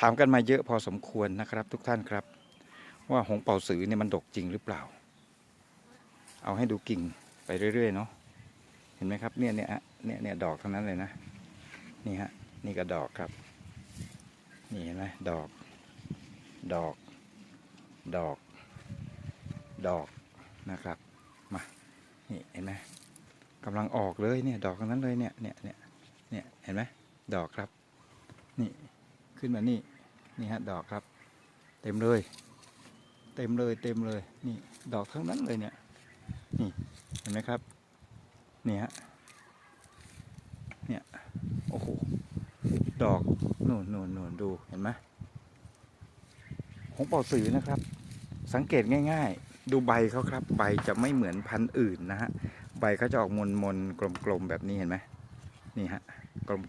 ถามกันมาเยอะพอสมควรนะครับ ทุกท่านครับ ว่าหงเป่าสือเนี่ยมันดกจริงหรือเปล่า เอาให้ดูกิ่งไปเรื่อยๆเนาะเห็นไหมครับเนี่ยเนี่ยเนี่ยเนี่ยดอกทั้งนั้นเลยนะนี่ฮะนี่ก็ดอกครับนี่เห็นไหมดอก ดอก ดอก ดอกนะครับมานี่เห็นไหมกำลังออกเลยเนี่ยดอกทั้งนั้นเลยเนี่ยเนี่ยเนี่ยเนี่ยเห็นไหมดอกครับ นี่ขึ้นมานี่ นี่ฮะดอกครับ เต็มเลย เต็มเลยเต็มเลยนี่ดอกทั้งนั้นเลยเนี่ยนี่เห็นไหมครับนี่ฮะเนี่ยโอ้โหดอกนู่นนู่นนูนดูเห็นไหมหงป่าสือนะครับ สังเกตง่าย ๆ ดูใบเขาครับ ใบจะไม่เหมือนพันธุ์อื่นนะฮะใบเขาจะออกมนมนๆกลมๆแบบนี้เห็นไหมนี่ฮะ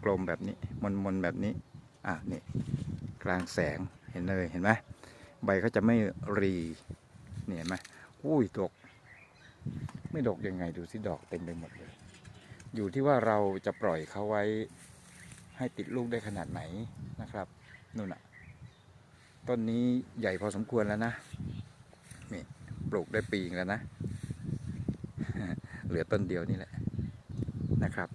กลมๆแบบนี้มนมนๆแบบนี้อะนี่ กลางแสงเห็นเลยเห็นไหมใบเขาจะไม่รีนี่เห็นไหมอุ้ยดก ไม่ดกยังไงดูสิดอกเต็มไปหมดเลย อยู่ที่ว่าเราจะปล่อยเขาไว้ให้ติดลูกได้ขนาดไหนนะครับนู่นน่ะต้นนี้ใหญ่พอสมควรแล้วนะนี่ปลูกได้ปีงแล้วนะ เหลือต้นเดียวนี่แหละนะครับ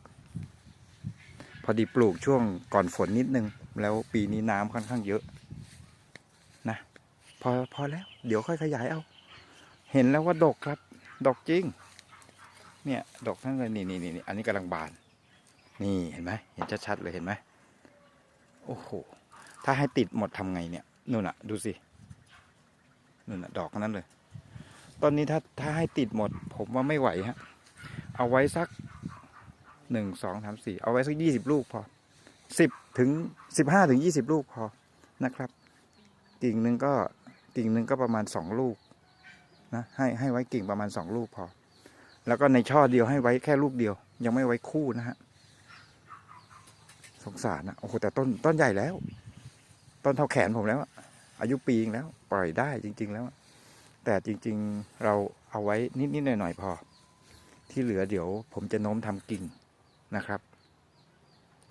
พอดีปลูกช่วงก่อนฝนนิดนึง แล้วปีนี้น้ำค่อนข้างเยอะ นะ พอพอแล้ว เดี๋ยวค่อยขยายเอา เห็นแล้วว่าดกครับดอกจริง เนี่ยดอกทั้งเลยนี่นี่นี่อันนี้กำลังบาน นี่เห็นไหมเห็นชัดๆเลยเห็นไหมโอ้โห ถ้าให้ติดหมดทำไงเนี่ยนู่นน่ะดูสินู่นน่ะดอกนั้นเลย ตอนนี้ถ้าถ้าให้ติดหมด ผมว่าไม่ไหวฮะ เอาไว้สัก หนึ่งสองสามสี่เอาไว้สักยี่สิบลูกพอสิบถึงสิบห้าถึงยี่สิบลูกพอนะครับ กิ่งหนึ่งก็กิ่งหนึ่งก็ประมาณสองลูกนะให้ให้ไว้กิ่งประมาณสองลูกพอ แล้วก็ในช่อเดียวให้ไว้แค่ลูกเดียว ยังไม่ไว้คู่นะฮะสงสารนะโอ้โหแต่ต้นต้นใหญ่แล้ว ต้นเท่าแขนผมแล้วอายุปีงแล้ว ปล่อยได้จริง ๆ แล้ว แต่จริง ๆเราเอาไว้นิดๆหน่อยๆพอ ที่เหลือเดี๋ยวผมจะโน้มทำกิ่ง นะครับ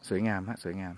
สวยงามฮะสวยงาม